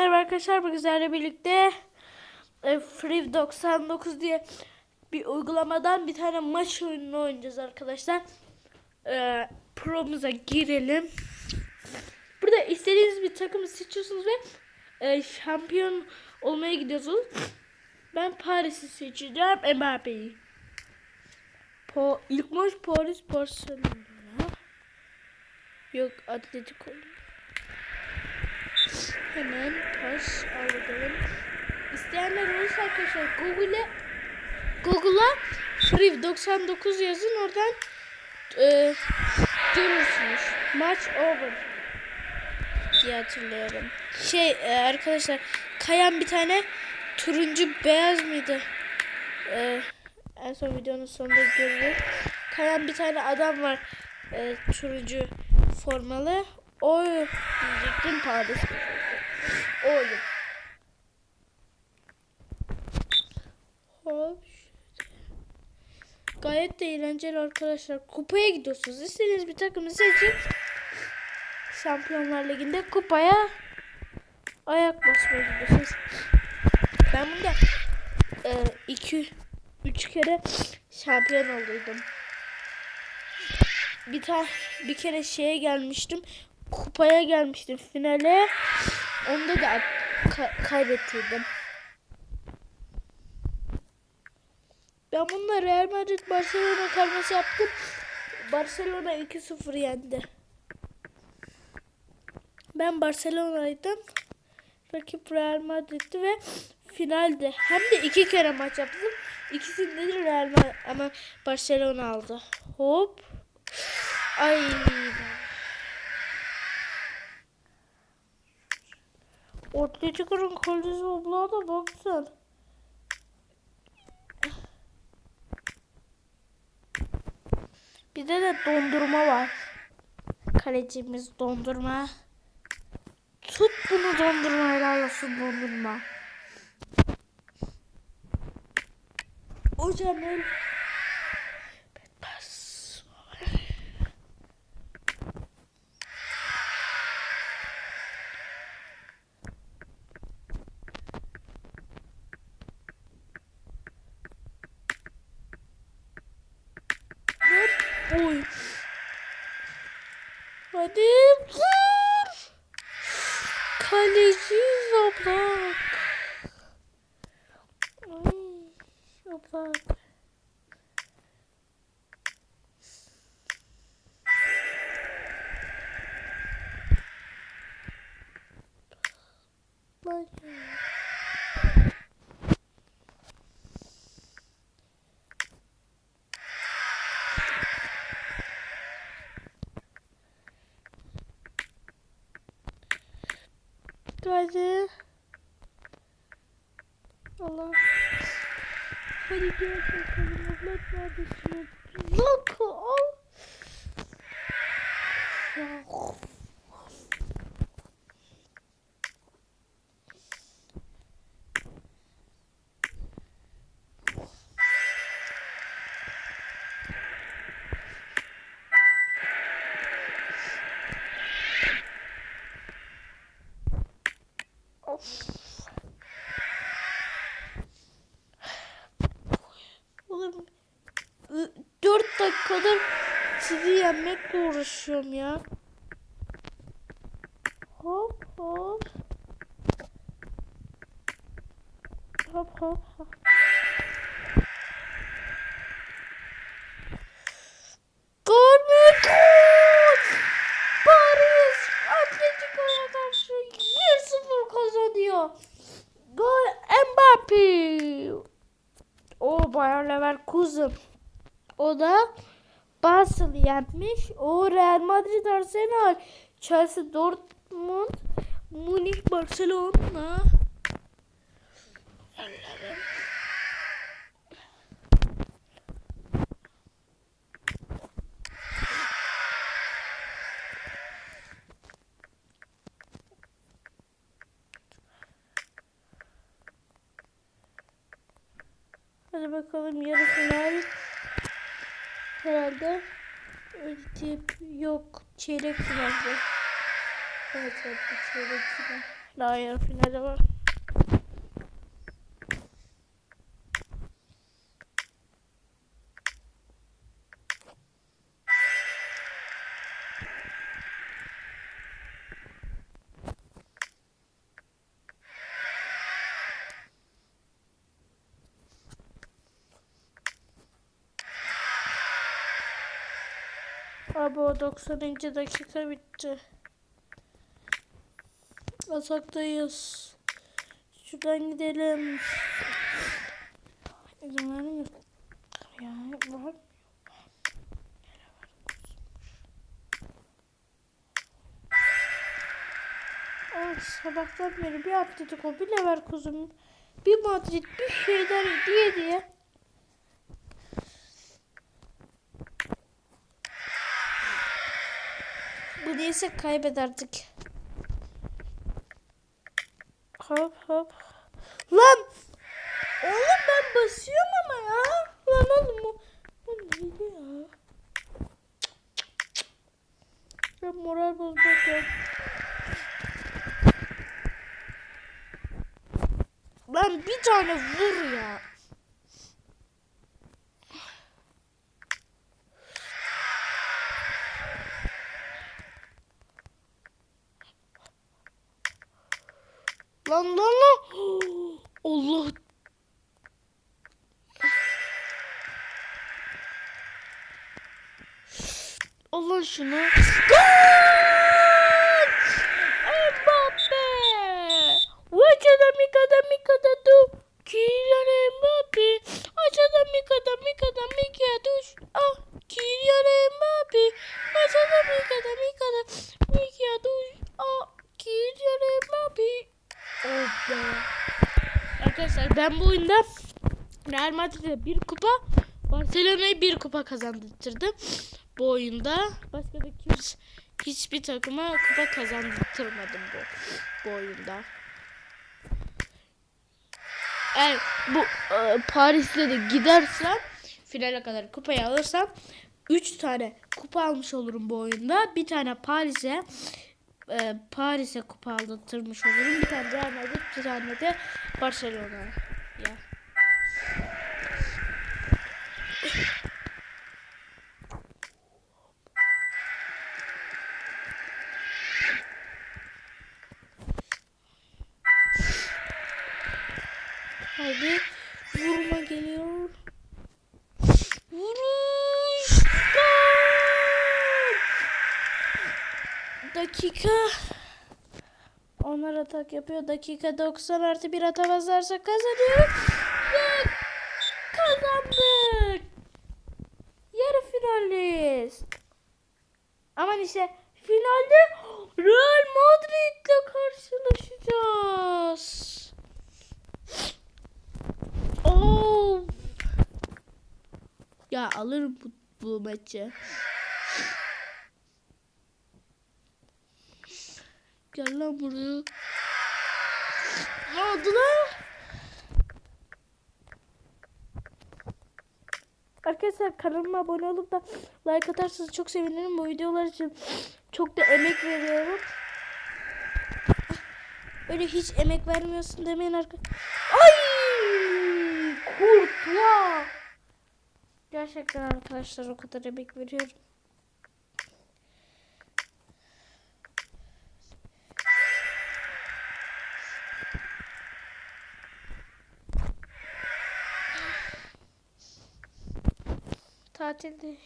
Merhaba arkadaşlar bugün sizlerle birlikte e, Free 99 diye bir uygulamadan bir tane maç oyununu oynayacağız arkadaşlar. E, Pro'muza girelim. Burada istediğiniz bir takımı seçiyorsunuz ve e, şampiyon olmaya gidiyorsunuz. Ben Paris'i seçeceğim, Mbappe'yi. Po ilk maç Paris Barcelona. Yok Atletico. Hemen pas alalım. İsteyenler olursa arkadaşlar Google'e Google'a Free 99 yazın oradan e, görürsünüz. Maç over diye hatırlıyorum. Şey e, arkadaşlar kayan bir tane turuncu beyaz mıydı? E, en son videonun sonunda görürüz. Kayan bir tane adam var. E, turuncu formalı. O diyecektim Paris. Oyun. Hop. Gayet de eğlenceli arkadaşlar. Kupaya gidiyorsunuz. İstediğiniz bir takımı seçin. Şampiyonlar Ligi'nde kupaya ayak basmaya gidiyorsunuz. Ben bunda 2 3 kere şampiyon olduydum. Bir tane bir kere şeye gelmiştim. Kupaya gelmiştim finale. Onda da ka kaybettirdim. Ben bununla Real Madrid Barcelona karması yaptım. Barcelona 2-0 yendi. Ben Barcelona'ydım. Rakip Real Madrid'ti ve finalde hem de iki kere maç yaptım. İkisinde de Real Madrid ama Barcelona aldı. Hop. Ay. Atletico'nun kalecisi oblağa da baksana. Bizde de dondurma var. Kalecimiz dondurma. Tut bunu dondurma helal olsun dondurma. Hocam el. Bas. Hop. Oy. Hadi vur. Kaleci Zoblak. Ay, Zoblak. Hadi. Allah. Hadi gel bakalım. Ablat neredesin? Yok al. Ya. Of. Oğlum 4 dakikadır sizi yenmekle uğraşıyorum ya. Hop hop. Hop hop hop. Yenmiş. O Real Madrid Arsenal. Chelsea Dortmund. Munich Barcelona. Hadi bakalım yarı final. Herhalde tip yok. Çeyrek finalde. Evet evet bu çeyrek final. Daha yarı finali var. Abi o 90. dakika bitti. Asaktayız. Şuradan gidelim. İzin vermiyor. Ya var. Ah, sabahtan beri bir Atletico, bir Leverkusen, bir Madrid, bir şeyler diye diye. Değilse kaybederdik. Hop hop. Lan! Oğlum ben basıyorum ama ya. Lan oğlum o. Neydi ya? Ben moral yok. Lan bir tane vur ya. Lan lan lan. Allah. Allah şunu. Mbappe! Vacada mikada mikada du. Kylian Mbappe. Ben bu oyunda Real Madrid'e bir kupa, Barcelona'ya bir kupa kazandırdım. Bu oyunda başka da kimse hiçbir takıma kupa kazandırmadım bu bu oyunda. Eğer bu e, Paris'le de gidersem finale kadar kupayı alırsam 3 tane kupa almış olurum bu oyunda. Bir tane Paris'e e, Paris'e kupa aldırtmış olurum. Bir tane Real Madrid, bir tane de Barcelona'ya. Hadi vurma geliyor. Vuruş. Dakika. Onlar atak yapıyor. Dakika 90 artı bir atamazlarsa kazanıyor. Ve kazandık. Yarı finalist. Aman işte finalde Real Madrid'le karşılaşacağız. Oh. Ya alırım bu, bu maçı. Gel lan buraya. Ne oldu lan? Arkadaşlar kanalıma abone olup da like atarsanız çok sevinirim. Bu videolar için çok da emek veriyorum. Öyle hiç emek vermiyorsun demeyin arkadaşlar. Ay! Kurtla! Gerçekten arkadaşlar o kadar emek veriyorum. 啊，真的。